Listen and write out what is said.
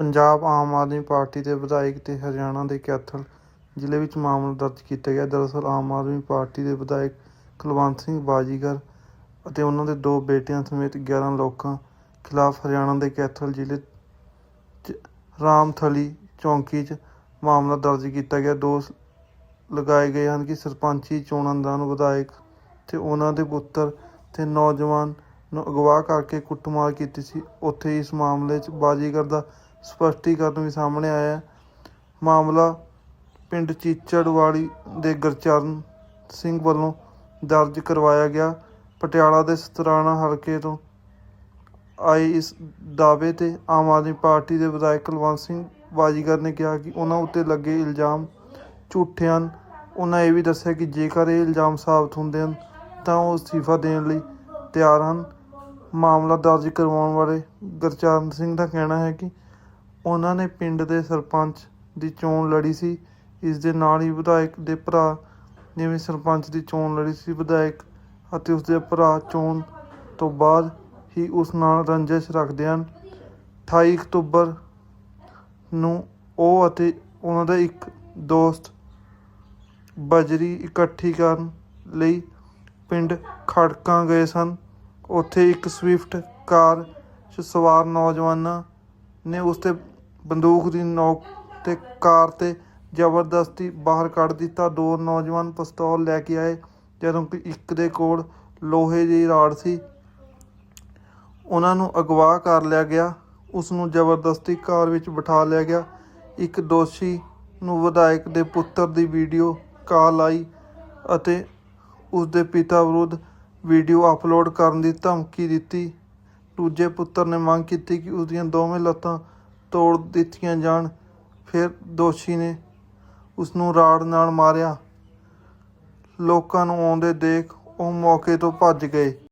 Punjab Aam Aadmi party ਦੇ ਵਿਧਾਇਕ ਤੇ ਹਰਿਆਣਾ ਦੇ ਕੈਥਲ ਜ਼ਿਲ੍ਹੇ ਵਿੱਚ ਮਾਮਲਾ ਦਰਜ ਕੀਤਾ ਗਿਆ। ਦਰਅਸਲ ਆਮ ਆਦਮੀ ਪਾਰਟੀ ਦੇ ਵਿਧਾਇਕ ਕੁਲਵੰਤ ਸਿੰਘ ਬਾਜੀਗਰ ਅਤੇ ਉਹਨਾਂ ਦੇ ਦੋ ਬੇਟਿਆਂ ਸਮੇਤ 11 ਲੋਕਾਂ ਖਿਲਾਫ ਹਰਿਆਣਾ ਦੇ ਕੈਥਲ ਜ਼ਿਲ੍ਹੇ 'ਚ ਰਾਮਥਲੀ ਚੌਂਕੀ 'ਚ ਮਾਮਲਾ ਦਰਜ ਕੀਤਾ ਗਿਆ। ਦੋਸ਼ ਲਗਾਏ ਗਏ ਹਨ ਕਿ ਸਰਪੰਚੀ ਚੋਣਾਂ ਦੌਰਾਨ ਵਿਧਾਇਕ ਤੇ ਉਹਨਾਂ ਦੇ ਪੁੱਤਰ ਤੇ ਨੌਜਵਾਨ ਨੂੰ ਅਗਵਾ ਕਰਕੇ ਕੁੱਟਮਾਰ ਕੀਤੀ ਸੀ। ਉੱਥੇ ਇਸ ਮਾਮਲੇ 'ਚ ਬਾਜੀਗਰ ਦਾ ਸਪਸ਼ਟੀਕਰਨ ਵੀ ਸਾਹਮਣੇ ਆਇਆ ਮਾਮਲਾ ਪਿੰਡ ਚੀਚੜਵਾੜੀ ਦੇ ਗੁਰਚਰਨ ਸਿੰਘ ਵੱਲੋਂ ਦਰਜ ਕਰਵਾਇਆ ਗਿਆ। ਪਟਿਆਲਾ ਦੇ ਸਤਰਾਣਾ ਹਲਕੇ ਤੋਂ ਆਏ ਇਸ ਦਾਅਵੇ ਤੇ ਆਮ ਆਦਮੀ ਪਾਰਟੀ ਦੇ ਵਿਧਾਇਕ ਕੁਲਵੰਤ ਸਿੰਘ ਬਾਜੀਗਰ ਨੇ ਕਿਹਾ ਕਿ ਉਹਨਾਂ ਉੱਤੇ ਲੱਗੇ ਇਲਜ਼ਾਮ ਝੂਠੇ ਹਨ। ਉਹਨਾਂ ਇਹ ਵੀ ਦੱਸਿਆ ਕਿ ਜੇਕਰ ਇਹ ਇਲਜ਼ਾਮ ਸਾਬਤ ਹੁੰਦੇ ਹਨ, ਤਾਂ ਉਹ ਅਸਤੀਫਾ ਦੇਣ ਲਈ ਤਿਆਰ ਹਨ। ਮਾਮਲਾ ਦਰਜ ਕਰਵਾਉਣ ਵਾਲੇ ਗੁਰਚਰਨ ਸਿੰਘ ਦਾ ਕਹਿਣਾ ਹੈ ਕਿ ਉਹਨਾਂ ਨੇ ਪਿੰਡ ਦੇ ਸਰਪੰਚ ਦੀ ਚੋਣ ਲੜੀ ਸੀ। ਇਸ ਦੇ ਨਾਲ ਹੀ ਵਿਧਾਇਕ ਦੇ ਭਰਾ ਨੇ ਵੀ ਸਰਪੰਚ ਦੀ ਚੋਣ ਲੜੀ ਸੀ ਵਿਧਾਇਕ ਅਤੇ ਉਸਦੇ ਭਰਾ ਚੋਣ ਤੋਂ ਬਾਅਦ ਹੀ ਉਸ ਨਾਲ ਰੰਜਿਸ਼ ਰੱਖਦੇ ਹਨ। 28 ਅਕਤੂਬਰ ਨੂੰ ਉਹ ਅਤੇ ਉਹਨਾਂ ਦਾ ਇੱਕ ਦੋਸਤ ਬਜਰੀ ਇਕੱਠੀ ਕਰਨ ਲਈ ਪਿੰਡ ਖੜਕਾਂ ਗਏ ਸਨ। ਉੱਥੇ ਇੱਕ ਸਵਿਫਟ ਕਾਰ 'ਚ ਸਵਾਰ ਨੌਜਵਾਨਾਂ ਨੇ ਉਸ ਤੇ ਬੰਦੂਕ ਦੀ ਨੋਕ ਤੇ ਕਾਰ ਤੇ ਜ਼ਬਰਦਸਤੀ ਬਾਹਰ ਕੱਢ ਦਿੱਤਾ। ਦੋ ਨੌਜਵਾਨ ਪਿਸਤੌਲ ਲੈ ਕੇ ਆਏ, ਜਦੋਂ ਕਿ ਇੱਕ ਦੇ ਕੋਲ ਲੋਹੇ ਦੀ ਰਾੜ ਸੀ। ਉਹਨਾਂ ਨੂੰ ਅਗਵਾ ਕਰ ਲਿਆ ਗਿਆ। ਉਸ ਨੂੰ ਜ਼ਬਰਦਸਤੀ ਕਾਰ ਵਿੱਚ ਬਿਠਾ ਲਿਆ ਗਿਆ। ਇੱਕ ਦੋਸ਼ੀ ਨੂੰ ਵਿਧਾਇਕ ਦੇ ਪੁੱਤਰ ਦੀ ਵੀਡੀਓ ਕਾਲ ਆਈ ਅਤੇ ਉਸ ਦੇ ਪਿਤਾ ਵਿਰੁੱਧ ਵੀਡੀਓ ਅਪਲੋਡ ਕਰਨ ਦੀ ਧਮਕੀ ਦਿੱਤੀ। ਦੂਜੇ ਪੁੱਤਰ ਨੇ ਮੰਗ ਕੀਤੀ ਕਿ ਉਸ ਦੀਆਂ ਦੋਵੇਂ ਲੱਤਾਂ ਤੋੜ ਦਿੱਤੀਆਂ ਜਾਣ। ਫਿਰ ਦੋਸ਼ੀ ਨੇ ਉਸ ਨੂੰ ਰਾੜ ਨਾਲ ਮਾਰਿਆ। ਲੋਕਾਂ ਨੂੰ ਆਉਂਦੇ ਦੇਖ ਉਹ ਮੌਕੇ ਤੋਂ ਭੱਜ ਗਏ।